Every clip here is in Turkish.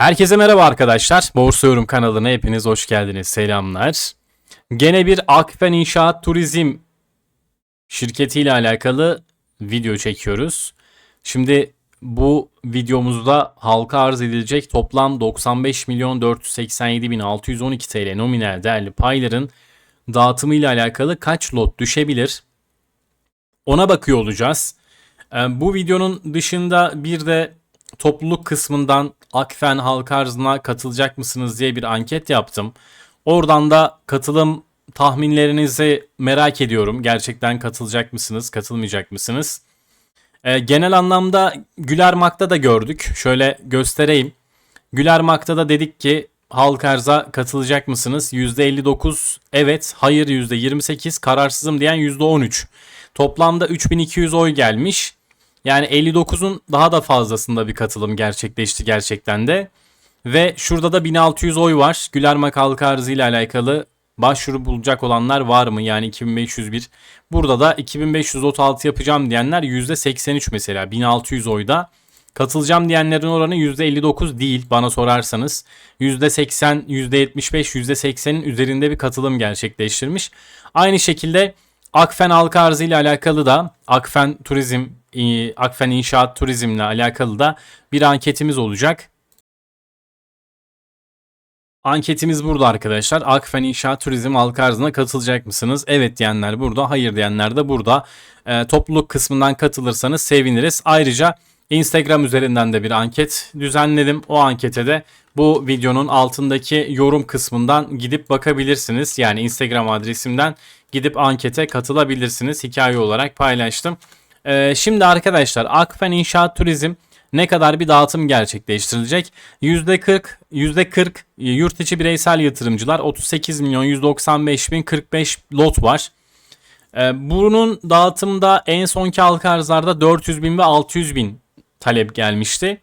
Herkese merhaba arkadaşlar. Borsa Yorum kanalına hepiniz hoş geldiniz. Selamlar. Gene bir Akfen İnşaat Turizm şirketiyle alakalı video çekiyoruz. Şimdi bu videomuzda halka arz edilecek toplam 95 milyon 487 bin 612 TL nominal değerli payların dağıtımı ile alakalı kaç lot düşebilir? Ona bakıyor olacağız. Ee, Bu videonun dışında bir de topluluk kısmından Akfen halka arzına katılacak mısınız diye bir anket yaptım. Oradan da katılım tahminlerinizi merak ediyorum. Gerçekten katılacak mısınız, katılmayacak mısınız? Ee, genel anlamda Gülermak'ta da gördük. Şöyle göstereyim. Gülermak'ta da dedik ki halk arza katılacak mısınız? %59 evet, hayır %28, kararsızım diyen %13. Toplamda 3200 oy gelmiş. Yani 59'un daha da fazlasında bir katılım gerçekleşti gerçekten de. Ve şurada da 1600 oy var. Gülermak halka arzı ile alakalı başvuru bulacak olanlar var mı? Yani 2501. Burada da 2536 yapacağım diyenler %83 mesela 1600 oyda. Katılacağım diyenlerin oranı %59 değil bana sorarsanız. %80, %75, %80'in üzerinde bir katılım gerçekleştirmiş. Aynı şekilde Akfen halka arzı ile alakalı da Akfen Turizm, Akfen İnşaat Turizm ile alakalı da bir anketimiz olacak. Anketimiz burada arkadaşlar. Akfen İnşaat Turizm halka arzına katılacak mısınız? Evet diyenler burada, hayır diyenler de burada. E, topluluk kısmından katılırsanız seviniriz. Ayrıca Instagram üzerinden de bir anket düzenledim. O ankete de bu videonun altındaki yorum kısmından gidip bakabilirsiniz. Yani Instagram adresimden gidip ankete katılabilirsiniz. Hikaye olarak paylaştım. Ee, şimdi arkadaşlar Akfen İnşaat Turizm ne kadar bir dağıtım gerçekleştirilecek? %40, %40 e, yurt içi bireysel yatırımcılar 38 milyon 195 bin 45 lot var. Ee, bunun dağıtımda en sonki halka arzlarda 400 bin ve 600 bin talep gelmişti.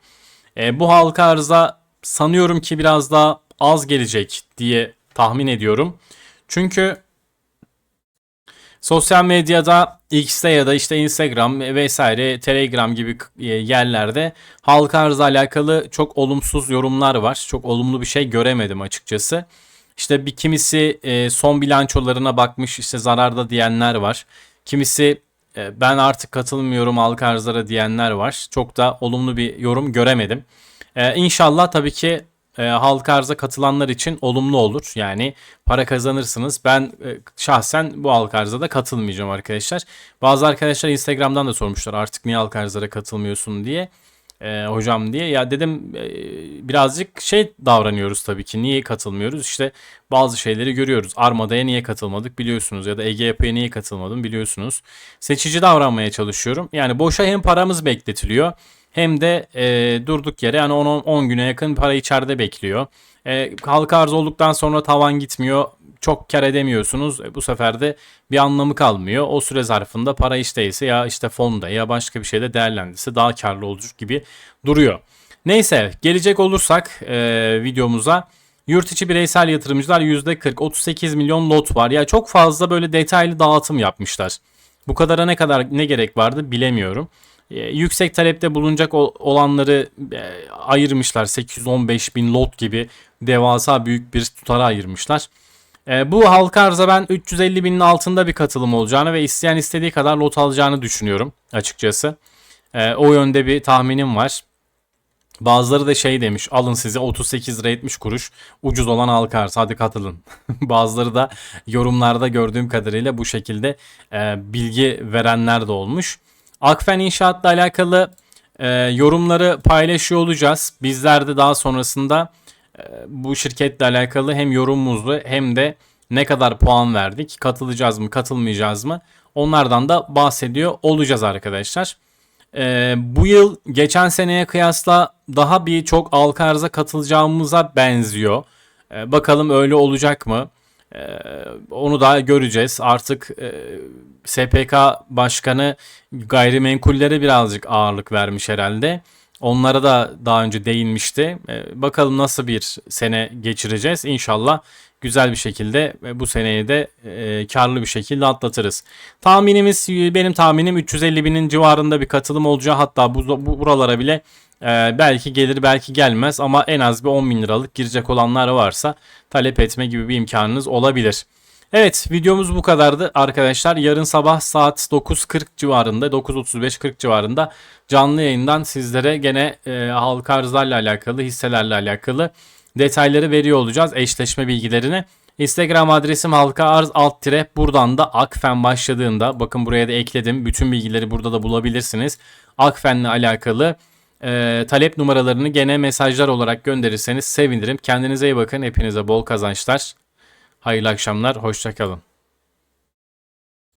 Ee, bu halka arıza sanıyorum ki biraz daha az gelecek diye tahmin ediyorum. Çünkü sosyal medyada X'te ya da işte Instagram vesaire Telegram gibi e, yerlerde halka arzla alakalı çok olumsuz yorumlar var. Çok olumlu bir şey göremedim açıkçası. İşte bir kimisi e, son bilançolarına bakmış işte zararda diyenler var. Kimisi e, ben artık katılmıyorum halka arzlara diyenler var. Çok da olumlu bir yorum göremedim. İnşallah tabii ki e, halka arza katılanlar için olumlu olur. Yani para kazanırsınız. Ben e, şahsen bu halka arzada katılmayacağım arkadaşlar. Bazı arkadaşlar Instagram'dan da sormuşlar artık niye halka arzlara katılmıyorsun diye. E, hocam diye ya dedim e, birazcık şey davranıyoruz tabii ki niye katılmıyoruz işte bazı şeyleri görüyoruz Armada'ya niye katılmadık biliyorsunuz ya da Yapı'ya niye katılmadım biliyorsunuz seçici davranmaya çalışıyorum yani boşa hem paramız bekletiliyor hem de e, durduk yere yani 10, 10 güne yakın para içeride bekliyor. E, halka arz olduktan sonra tavan gitmiyor. Çok kar edemiyorsunuz. E, bu sefer de bir anlamı kalmıyor. O süre zarfında para işteyse ya işte fonda ya başka bir şeyde değerlendirse daha karlı olur gibi duruyor. Neyse gelecek olursak e, videomuza. Yurt içi bireysel yatırımcılar %40 38 milyon lot var. Ya çok fazla böyle detaylı dağıtım yapmışlar. Bu kadara ne kadar ne gerek vardı bilemiyorum. E, yüksek talepte bulunacak olanları e, ayırmışlar. 815 bin lot gibi devasa büyük bir tutara ayırmışlar. E, bu halka arza ben 350 binin altında bir katılım olacağını ve isteyen istediği kadar lot alacağını düşünüyorum açıkçası. o yönde bir tahminim var. Bazıları da şey demiş alın size 38 lira 70 kuruş ucuz olan halka arz hadi katılın. Bazıları da yorumlarda gördüğüm kadarıyla bu şekilde e, bilgi verenler de olmuş. Akfen İnşaat'la alakalı e, yorumları paylaşıyor olacağız. Bizler de daha sonrasında e, bu şirketle alakalı hem yorumumuzu hem de ne kadar puan verdik, katılacağız mı, katılmayacağız mı onlardan da bahsediyor olacağız arkadaşlar. E, bu yıl geçen seneye kıyasla daha bir çok halka arıza katılacağımıza benziyor. E, bakalım öyle olacak mı? Ee, onu da göreceğiz. Artık e, SPK başkanı gayrimenkullere birazcık ağırlık vermiş herhalde. Onlara da daha önce değinmişti. Ee, bakalım nasıl bir sene geçireceğiz. İnşallah güzel bir şekilde bu seneyi de e, karlı bir şekilde atlatırız. Tahminimiz benim tahminim 350 binin civarında bir katılım olacağı hatta bu, bu buralara bile belki gelir belki gelmez ama en az bir 10 bin liralık girecek olanlar varsa talep etme gibi bir imkanınız olabilir. Evet videomuz bu kadardı arkadaşlar. Yarın sabah saat 9.40 civarında 9.35-40 civarında canlı yayından sizlere gene e, halka arzlarla alakalı hisselerle alakalı detayları veriyor olacağız. Eşleşme bilgilerini. Instagram adresim halka arz alt tire buradan da Akfen başladığında bakın buraya da ekledim. Bütün bilgileri burada da bulabilirsiniz. Akfen'le alakalı e, talep numaralarını gene mesajlar olarak gönderirseniz sevinirim. Kendinize iyi bakın. Hepinize bol kazançlar. Hayırlı akşamlar. Hoşçakalın.